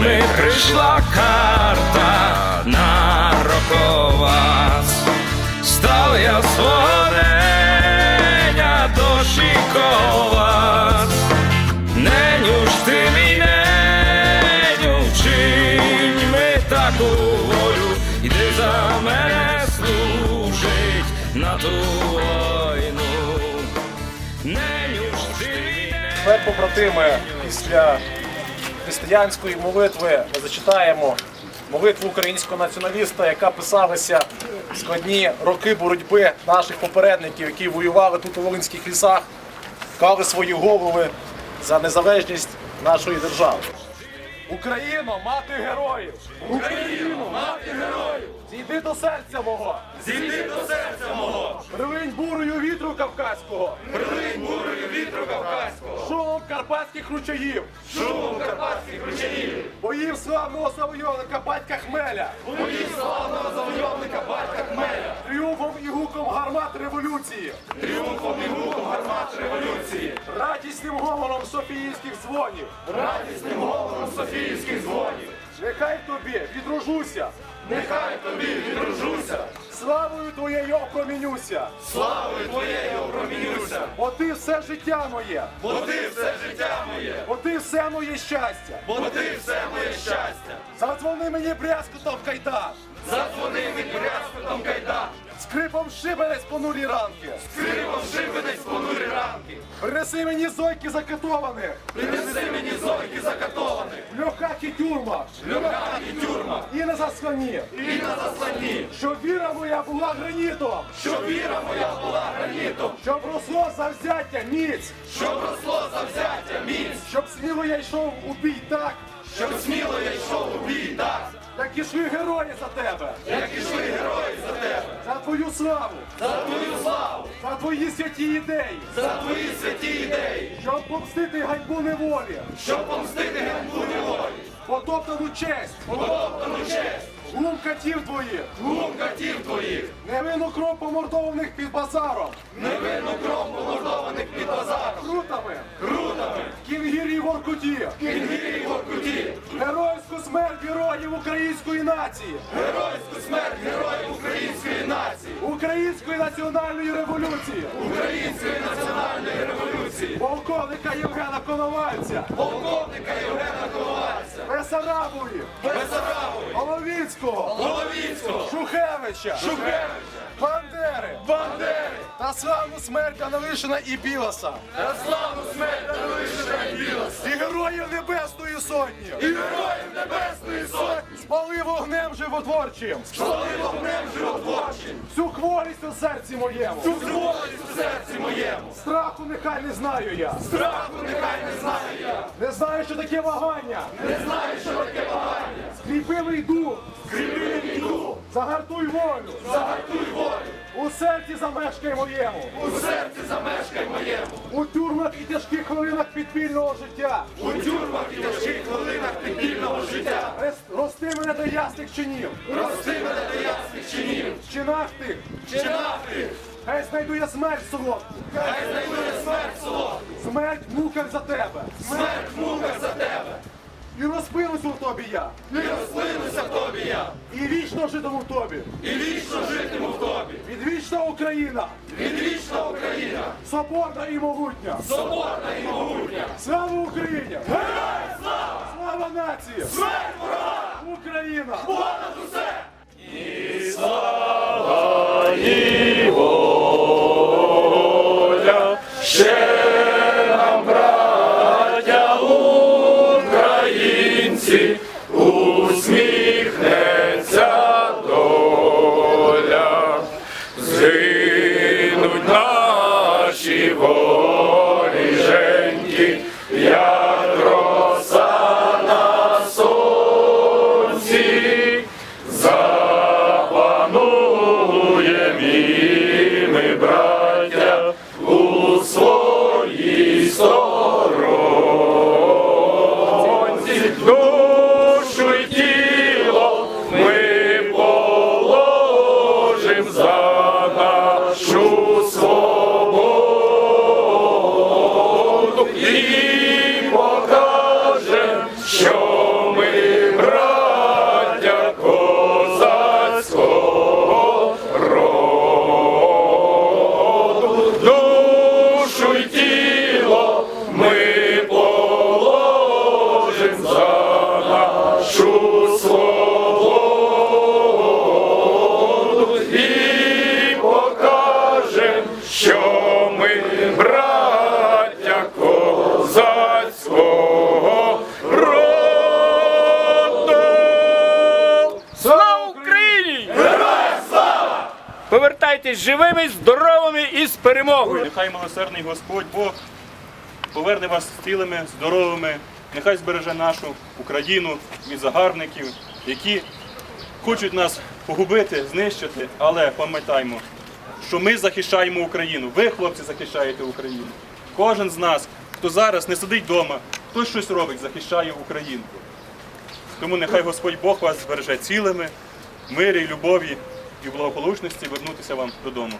ми прийшла карта на роковас, став я свореня дошікова. ковас, неню ж ти мій ми таку волю, йди за мене служить на ту війну, неню ж ти мій неню, побратими після християнської молитви ми зачитаємо молитву українського націоналіста, яка писалася в складні роки боротьби наших попередників, які воювали тут у Волинських лісах, клали свої голови за незалежність нашої держави. Україно, мати героїв! Україно, мати героїв! Зійди до серця мого! Зійди до серця мого, Прилинь бурою вітру кавказького! прилинь бурою вітру кавказького, Шумом карпатських ручаїв! шумом карпатських ручаїв, Боїв славного завойовника батька Хмеля! боїв славного завойовника батька Хмеля, Тріумфом і гуком гармат революції! тріумфом і гуком гармат революції, Радісним говором софіївських дзвонів! радісним говором Софіївських дзвонів. Нехай тобі відружуся! Нехай тобі відружуся, Славою твоєю опромінюся! славою твоєю опромінюся, Бо ти все життя моє! бо ти все життя моє, Бо ти все моє щастя! бо ти все моє щастя. Задзвони мені брязкотом кайдаш! Задзвони мені брязкотом кайдан, Скрипом шибенець понурі ранки! Скрипом шибенець понурі ранки. Принеси мені зойки закатованих! Принеси мені зойки закатованих, В льохах і тюрмах! льохах і тюрмах, І на заслані! і на засланні, Щоб віра моя була гранітом! щоб віра моя була гранітом, Щоб росло завзяття міць! щоб росло завзяття міць, Щоб сміло я йшов у бій так, щоб сміло я йшов у бій так, як ішли герої за тебе, як ішли герої за тебе, за твою славу, за твою славу, за твої святі ідеї, за твої святі ідеї, щоб помстити ганьбу неволі, щоб помстити ганьбу неволі, потоптану честь, потоптану честь, глум катів твоїх, глум катів твоїх, невинну кров помордованих під базаром, невинну кров помордованих під базаром, крутами, крутами, кінгірі воркуті, кінгірі воркуті, смерть героїв української нації, геройську смерть героїв української нації, української національної революції, української національної революції, полковника Євгена Коновальця, полковника Євгена Ковальця, Бесарабові, Бесарабові, Головінського, Головінського, Шухевича, Шухевича, Бандери. Бандери, та славну смерть Анавишина і Білоса, та славну смерть Данилишина і Білоса, героїв Небесної Сотні, і героїв Небесної Сотні, спали вогнем животворчим, Шли вогнем животворчим, всю хворість у серці моєму, цю зловість у серці моєму, страху нехай не знаю я, страху нехай не знаю я, не знаю, що таке вагання, не знаю, що таке багання, скріпивий дух, скріпи йду, загартуй волю, загартуй волю, у серці замешкай моєму, у серці замешкай моєму, у тюрмах і тяжких хвилинах підпільного життя, у тюрмах і тяжких хвилинах підпільного життя, рости мене до ясних чинів, рости мене до ясних чинів, чинах тих, чинах тих, хай знайду я смерть солодку, хай знайду я смерть солодку, смерть в муках за тебе, смерть в муках за тебе, і розпинусь у тобі я, і розплинуся в тобі я, і вічно житиму в тобі. і вічно житиму в тобі, Відвічна Україна, відвічна Україна, соборна і могутня. соборна і могутня, Слава Україні! героям слава, Слава нації! смерть ворога, Україна! понад усе! Українці, наші Повертайтесь живими, здоровими і з перемогою. Нехай милосердний Господь Бог поверне вас цілими, здоровими. Нехай збереже нашу Україну від загарбників, які хочуть нас погубити, знищити. Але пам'ятаймо, що ми захищаємо Україну. Ви, хлопці, захищаєте Україну. Кожен з нас, хто зараз не сидить вдома, хтось щось робить, захищає Україну. Тому нехай Господь Бог вас збереже цілими, мирі, любові і благополучності вернутися вам додому.